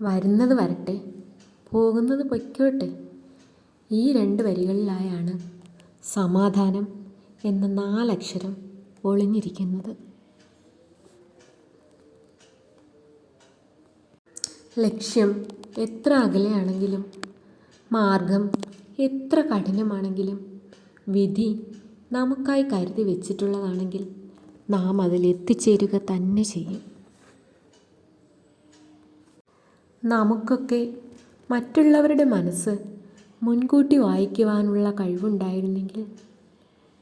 വരുന്നത് വരട്ടെ പോകുന്നത് പൊയ്ക്കോട്ടെ. ഈ രണ്ട് വരികളിലായാണ് സമാധാനം എന്ന നാലക്ഷരം ഒളിഞ്ഞിരിക്കുന്നത്. ലക്ഷ്യം എത്ര അകലെയാണെങ്കിലും മാർഗം എത്ര കഠിനമാണെങ്കിലും വിധി നമുക്കായി കരുതി വെച്ചിട്ടുള്ളതാണെങ്കിൽ നാം അതിൽ എത്തിച്ചേരുക തന്നെ ചെയ്യും. നമുക്കൊക്കെ മറ്റുള്ളവരുടെ മനസ്സ് മുൻകൂട്ടി വായിക്കുവാനുള്ള കഴിവുണ്ടായിരുന്നെങ്കിൽ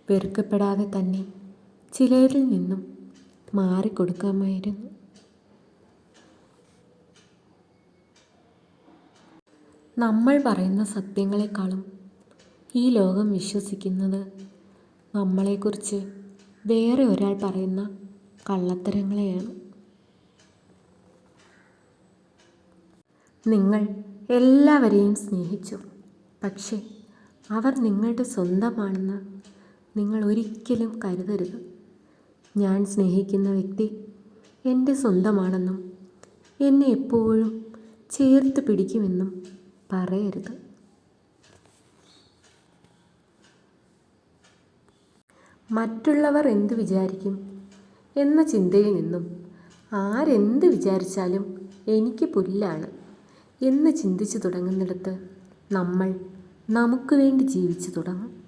വെറുക്കപ്പെടാതെ തന്നെ ചിലരിൽ നിന്നും മാറിക്കൊടുക്കാമായിരുന്നു. നമ്മൾ പറയുന്ന സത്യങ്ങളെക്കാളും ഈ ലോകം വിശ്വസിക്കുന്നത് നമ്മളെക്കുറിച്ച് വേറെ ഒരാൾ പറയുന്ന കള്ളത്തരങ്ങളെയാണ്. നിങ്ങൾ എല്ലാവരെയും സ്നേഹിച്ചു. പക്ഷേ അവർ നിങ്ങളുടെ സ്വന്തമാണെന്ന് നിങ്ങൾ ഒരിക്കലും കരുതരുത്. ഞാൻ സ്നേഹിക്കുന്ന വ്യക്തി എന്റെ സ്വന്തമാണെന്നും എന്നെ എപ്പോഴും ചേർത്ത് പിടിക്കുമെന്നും പറയരുത്. മറ്റുള്ളവർ എന്തു വിചാരിക്കും എന്ന ചിന്തയിൽ നിന്നും ആരെന്ത് വിചാരിച്ചാലും എനിക്ക് പുല്ലാണ്. എന്ന് ചിന്തിച്ചു തുടങ്ങുന്നിടത്ത് നമ്മൾ നമുക്ക് വേണ്ടി ജീവിച്ചു തുടങ്ങും.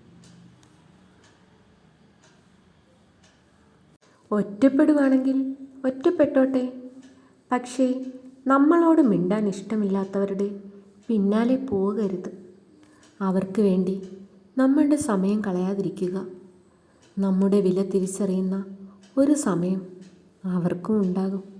ഒറ്റപ്പെടുവാണെങ്കിൽ ഒറ്റപ്പെട്ടോട്ടെ. പക്ഷേ നമ്മളോട് മിണ്ടാൻ ഇഷ്ടമില്ലാത്തവരുടെ പിന്നാലെ പോകരുത്. അവർക്ക് വേണ്ടി നമ്മളുടെ സമയം കളയാതിരിക്കുക. നമ്മുടെ വില തിരിച്ചറിയുന്ന ഒരു സമയം അവർക്കും ഉണ്ടാകും.